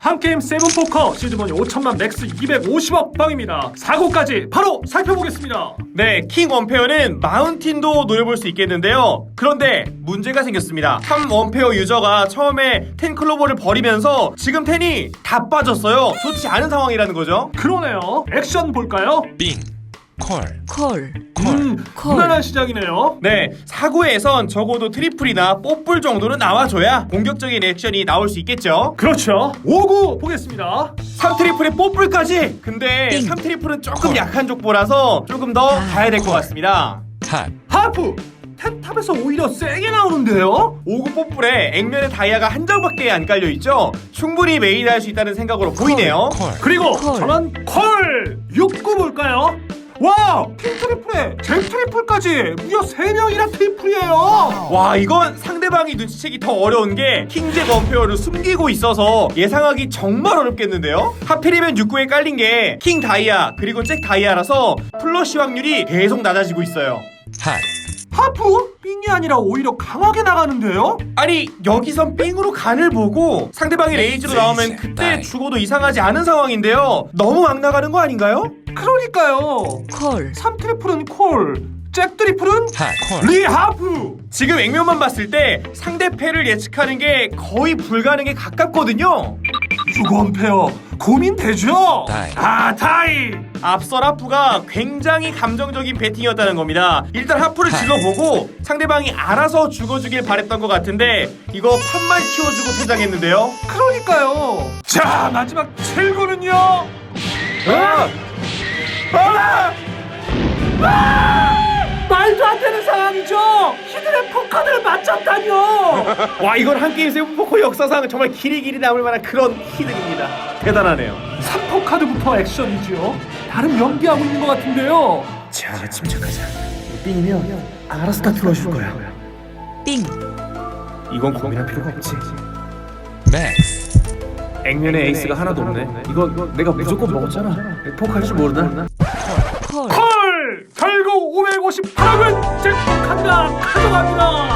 한 게임 세븐 포커 시드머니 5천만 맥스 250억 빵입니다. 4고까지 바로 살펴보겠습니다. 네, 킹 원페어는 마운틴도 노려볼 수 있겠는데요. 그런데 문제가 생겼습니다. 3 원페어 유저가 처음에 텐 클로버를 버리면서 지금 텐이 다 빠졌어요. 좋지 않은 상황이라는 거죠. 그러네요. 액션 볼까요? 빙, 콜, 콜, 음, 콜. 무난한 시작이네요. 네, 사구에선 적어도 트리플이나 뽀뿔 정도는 나와줘야 공격적인 액션이 나올 수 있겠죠. 그렇죠. 5구 보겠습니다. 3트리플에 뽀뿔까지! 근데 띵. 3트리플은 조금 약한 족보라서 조금 더 아, 가야 될 것 같습니다. 핫, 하프! 텐탑에서 오히려 세게 나오는데요? 5구 뽀뿔에 액면에 다이아가 한 장밖에 안 깔려있죠? 충분히 메인할 수 있다는 생각으로 보이네요. 콜, 그리고 콜. 전원 콜! 6구 볼까요? 와! 킹 트리플에 잭 트리플까지 무려 3명이나 트리플이에요! 와 이건 상대방이 눈치채기 더 어려운 게 킹제 원페어를 숨기고 있어서 예상하기 정말 어렵겠는데요? 하필이면 6구에 깔린 게 킹 다이아 그리고 잭 다이아라서 플러시 확률이 계속 낮아지고 있어요 핫, 하프? 빙이 아니라 오히려 강하게 나가는데요? 아니 여기선 삥으로 간을 보고 상대방이 레이즈로 나오면 그때 죽어도 이상하지 않은 상황인데요 너무 막 나가는 거 아닌가요? 그러니까요. 콜, 3 트리플은 콜, 잭 트리플은 핫, 콜, 리 하프! 지금 액면만 봤을 때 상대 패를 예측하는 게 거의 불가능에 가깝거든요 6원 페어 고민되죠? 다이. 아 다이! 앞선 하프가 굉장히 감정적인 배팅이었다는 겁니다. 일단 하프를 질러보고 상대방이 알아서 죽어주길 바랬던 것 같은데 이거 판만 키워주고 퇴장했는데요. 그러니까요. 자 마지막 7구는요. 아! 아! 말도 안 되는 상황이죠. 히드의 포카드를 맞췄다뇨. 와 이건 한 게임 세븐포커 역사상 정말 길이 길이 남을 만한 그런 히든입니다. 대단하네요. 3포 카드부터 액션이지요. 나름 연기하고 있는 것 같은데요. 자 침착하자. 삥이면 알아서 다 들어줄 거야. 빙, 이건 고민할 필요가 없지. 맥스, 액면에 에이스가 하나도 없네. 이거 내가 무조건 먹었잖아. 포크할 줄 모르나? 콜, 헐! 결국 558억은 잭포카드가 가져갑니다.